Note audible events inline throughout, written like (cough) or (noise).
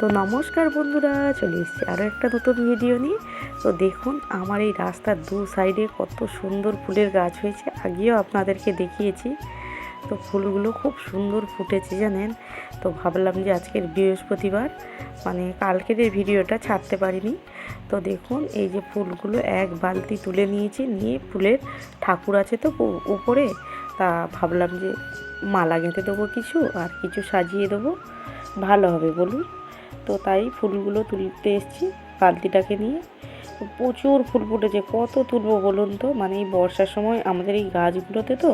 তো নমস্কার বন্ধুরা, চলে এসেছি আরও একটা নতুন ভিডিও নিয়ে। তো দেখুন, আমার এই রাস্তার দু সাইডে কত সুন্দর ফুলের গাছ হয়েছে, আগেও আপনাদেরকে দেখিয়েছি। তো ফুলগুলো খুব সুন্দর ফুটেছে জানেন। তো ভাবলাম যে আজকের বৃহস্পতিবার মানে কালকের এই ভিডিওটা ছাড়তে পারিনি। তো দেখুন, এই যে ফুলগুলো এক বালতি তুলে নিয়েছি, নিয়ে ফুলের ঠাকুর আছে তো উপরে। তা ভাবলাম যে মালা গেঁথে দেবো কিছু, আর কিছু সাজিয়ে দেবো। ভালো হবে, বলুন। তো তাই ফুলগুলো তুলতে এসেছি, বালতিটাকে নিয়ে। প্রচুর ফুল ফুটেছে, কত তুলবো বলুন তো? মানে এই বর্ষার সময় আমাদের এই গাছগুলোতে তো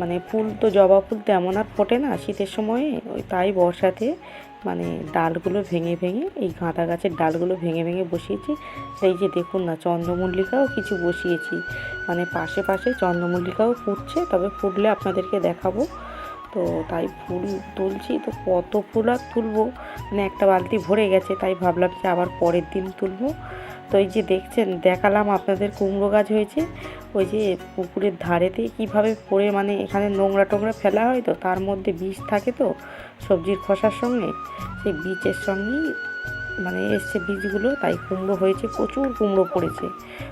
মানে ফুল তো, জবা ফুল তেমন আর ফোটে না শীতের সময়ে, ওই তাই বর্ষাতে মানে ডালগুলো ভেঙে ভেঙে, এই গাঁদা গাছের ডালগুলো ভেঙে ভেঙে বসিয়েছি। এই যে দেখুন না, চন্দ্রমল্লিকাও কিছু বসিয়েছি। মানে পাশে পাশে চন্দ্রমল্লিকাও ফুটছে, তবে ফুটলে আপনাদেরকে দেখাবো। তো তাই ফুল তুলছি, তো কত ফুল আর তুলবো? মানে একটা বালতি ভরে গেছে, তাই ভাবলাম যে আবার পরের দিন তুলবো। তো এই যে দেখছেন, দেখালাম আপনাদের কুমড়ো গাছ হয়েছে, ওই যে পুকুরের ধারেতে কীভাবে পড়ে মানে এখানে নোংরা টোংরা ফেলা হয় তো, তার মধ্যে বীজ থাকে তো, সবজির খোসার সঙ্গে, সেই বীজের সঙ্গেই মানে এসছে বীজগুলো, তাই কুমড়ো হয়েছে, প্রচুর কুমড়ো পড়েছে।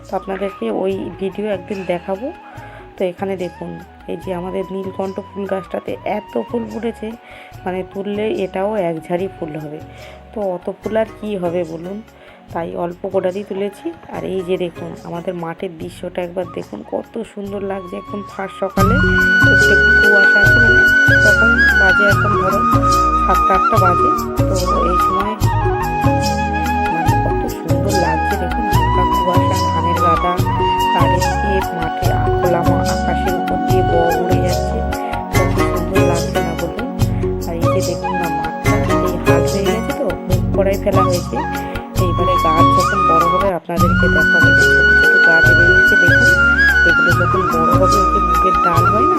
তো আপনাদেরকে ওই ভিডিও একদিন দেখাবো। তো এখানে দেখুন এই যে আমাদের নীলকণ্ঠ ফুল গাছটাতে এত ফুল ফুটেছে মানে তুললে এটাও এক ঝাড়ি ফুল হবে। তো অত ফুল আর কী হবে বলুন? তাই অল্প কোটাতেই তুলেছি। আর এই যে দেখুন, আমাদের মাঠের দৃশ্যটা একবার দেখুন, কত সুন্দর লাগছে একদম ফার্স্ট সকালে। একটু কুয়াশা আছে তখন বাজে এখন ধরো সাতটা, আটটা বাজে। তো এই সময় ফেলা হয়েছে। এইবারে গাছ যখন বড় হবে, আপনাদেরকে দেখাবো। যে ছোটো গাছ বেরিয়েছে, দেখুন। এগুলো যখন বড় হবে, ওই বুকের ডাল হয় না?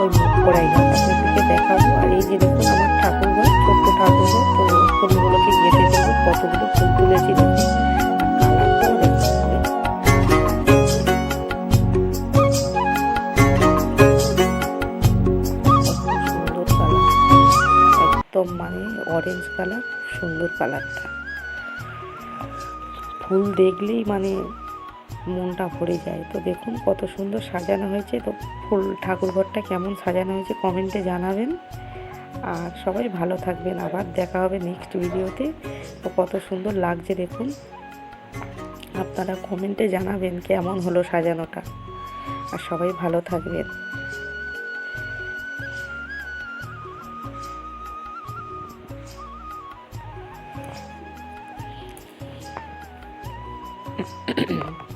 ওই মুখ করাই আপনাদেরকে দেখাবো। আর এই যে দেখুন, আমার ঠাকুর ঘর ছোট্ট ঠাকুর ঘর তো ফুলগুলোকে গেঁথে দেবো, কতগুলো ফুল তুলেছি দেখুন। অরেঞ্জ কালার সুন্দর কালারটা ফুল দেখলেই মানে মনটা ভরে যায়। তো দেখুন কত সুন্দর সাজানো হয়েছে। তো ফুল ঠাকুর ঘরটা কেমন সাজানো হয়েছে কমেন্টে জানাবেন। আর সবাই ভালো থাকবেন। আবার দেখা হবে নেক্সট ভিডিওতে তো কত সুন্দর লাগছে দেখুন। আপনারা কমেন্টে জানাবেন কেমন হলো সাজানোটা। আর সবাই ভালো থাকবেন। experience. (clears throat)